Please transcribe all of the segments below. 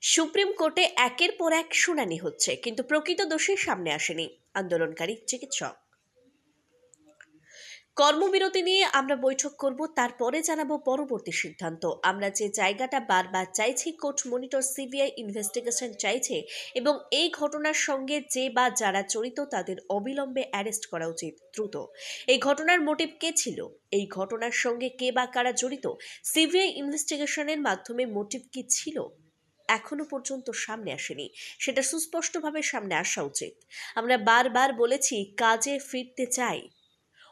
Supreme কোর্টে একের পর এক শুনানি হচ্ছে, কিন্তু প্রকৃত দোষী সামনে আসেনি আন্দোলনকারী চিকিৎসক। কর্মবিরতি নিয়ে আমরা বৈঠক করব, তারপরে জানাব পরবর্তী সিদ্ধান্ত। আমরা যে জায়গাটা বারবার চাইছি, কোর্ট মনিটর সিবিআই ইনভেস্টিগেশন চাইছে, এবং এই ঘটনার সঙ্গে যে বা যারা জড়িত, তাদের অবিলম্বে অ্যারেস্ট করা উচিত, দ্রুত। এই ঘটনার মোটিভ কে ছিল? এই ঘটনার সঙ্গে কে বা কারা জড়িত? সিবিআই ইনভেস্টিগেশনের মাধ্যমে মোটিভ কি ছিল? এখনও পর্যন্ত সামনে আসেনি। সেটা সুস্পষ্টভাবে সামনে আসা উচিত। আমরা বারবার বলেছি, কাজে ফিরতে চাই।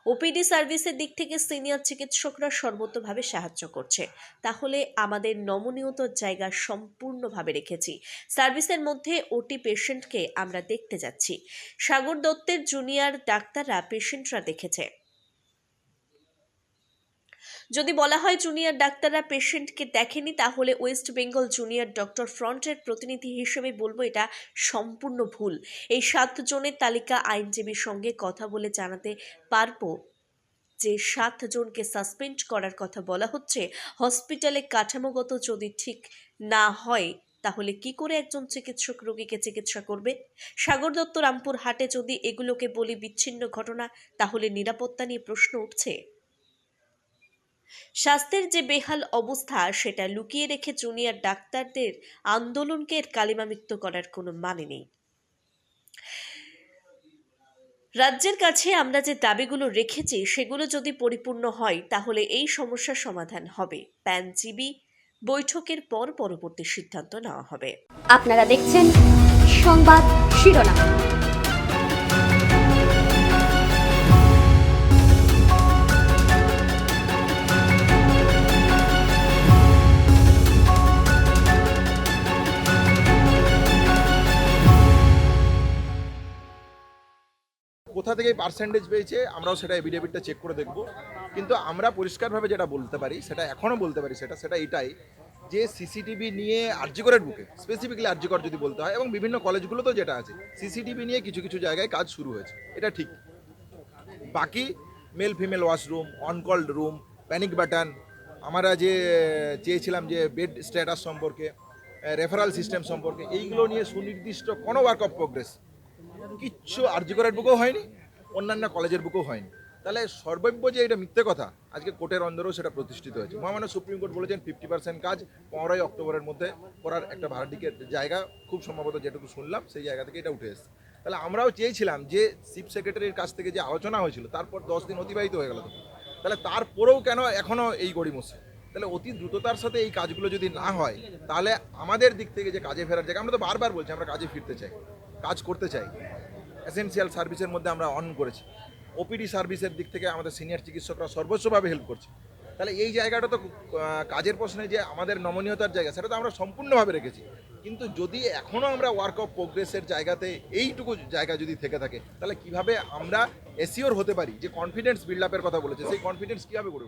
ওপিডি সার্ভিসের দিক থেকে সিনিয়র চিকিৎসকরা সর্বতভাবে সাহায্য করছে। তাহলে আমাদের নমনীয়ত জায়গা সম্পূর্ণভাবে রেখেছি। সার্ভিসের মধ্যে ওটি পেশেন্টকে আমরা দেখতে যাচ্ছি। সাগর দত্তের জুনিয়র ডাক্তাররা পেশেন্টরা দেখেছে। যদি বলা হয় জুনিয়র ডাক্তাররা পেশেন্টকে দেখেনি, তাহলে ওয়েস্ট বেঙ্গল জুনিয়র ডক্টর ফ্রন্টের প্রতিনিধি হিসেবে বলব এটা সম্পূর্ণ ভুল। এই সাত জনের তালিকা আইনজীবীর সঙ্গে কথা বলে জানাতে পারব যে সাত জনকে সাসপেন্ড করার কথা বলা হচ্ছে। হসপিটালে কাঠামোগত যদি ঠিক না হয়, তাহলে কি করে একজন চিকিৎসক রোগীকে চিকিৎসা করবে? সাগর দত্ত রামপুর হাটে যদি এগুলোকে বলি বিচ্ছিন্ন ঘটনা, তাহলে নিরাপত্তা নিয়ে প্রশ্ন উঠছে। স্বাস্থ্যের যে বেহাল অবস্থা, সেটা লুকিয়ে রেখে জুনিয়র ডাক্তারদের আন্দোলনকে এর কালিমামিত্ত করার কোনো মানে নেই। রাজ্যের কাছে আমরা যে দাবিগুলো রেখেছি, সেগুলো যদি পরিপূর্ণ হয়, তাহলে এই সমস্যার সমাধান হবে। প্যানজিবি বৈঠকের পর পরবর্তী সিদ্ধান্ত নেওয়া হবে। আপনারা দেখছেন সংবাদ শিরোনাম। কোথা থেকে পার্সেন্টেজ পেয়েছে, আমরাও সেটা এভিডেভিটটা চেক করে দেখব। কিন্তু আমরা পরিষ্কারভাবে যেটা বলতে পারি, সেটা এখনও বলতে পারি, সেটা সেটা এটাই যে সিসিটিভি নিয়ে আরজিকরের বুকে স্পেসিফিকলি আরজিকর যদি বলতে হয়, এবং বিভিন্ন কলেজগুলোতেও যেটা আছে সিসিটিভি নিয়ে কিছু কিছু জায়গায় কাজ শুরু হয়েছে, এটা ঠিক। বাকি male female washroom on call room panic button আমরা যে চেয়েছিলাম যে বেড স্ট্যাটাস সম্পর্কে রেফারাল সিস্টেম সম্পর্কে, এইগুলো নিয়ে সুনির্দিষ্ট কোনো ওয়ার্ক অফ প্রোগ্রেস কিচ্ছু আরজিকরের বুকেও হয়নি, অন্যান্য কলেজের বুকেও হয়নি। তাহলে সর্বব্য যে এটা মিথ্যে কথা, আজকে কোর্টের অন্দরেও সেটা প্রতিষ্ঠিত হয়েছে। মহামান্য সুপ্রিম কোর্ট বলেছেন ফিফটি পার্সেন্ট কাজ পনেরোই অক্টোবরের মধ্যে করার একটা ভাড়াটিকের জায়গা, খুব সম্ভবত যেটুকু শুনলাম, সেই জায়গা থেকে এটা উঠে এসেছে। তাহলে আমরাও চেয়েছিলাম যে চিফ সেক্রেটারির কাছ থেকে যে আলোচনা হয়েছিল, তারপর দশ দিন অতিবাহিত হয়ে গেল। তাহলে তারপরেও কেন এখনও এই গড়িমসি তাহলে অতি দ্রুততার সাথে এই কাজগুলো যদি না হয়, তাহলে আমাদের দিক থেকে যে কাজে ফেরার জায়গা, আমরা তো বারবার বলছি আমরা কাজে ফিরতে চাই, কাজ করতে চাই। এসেনশিয়াল সার্ভিসের মধ্যে আমরা অন করেছি। ওপিডি সার্ভিসের দিক থেকে আমাদের সিনিয়র চিকিৎসকরা সর্বস্বভাবে হেল্প করছে। তাহলে এই জায়গাটা তো কাজের প্রশ্নে যে আমাদের নমনীয়তার জায়গা, সেটা তো আমরা সম্পূর্ণভাবে রেখেছি। কিন্তু যদি এখনও আমরা ওয়ার্ক অফ প্রোগ্রেসের জায়গাতে এইটুকু জায়গা যদি থেকে থাকে, তাহলে কীভাবে আমরা এসিওর হতে পারি যে কনফিডেন্স বিল্ড আপের কথা বলেছে? সেই কনফিডেন্স কীভাবে গড়ে?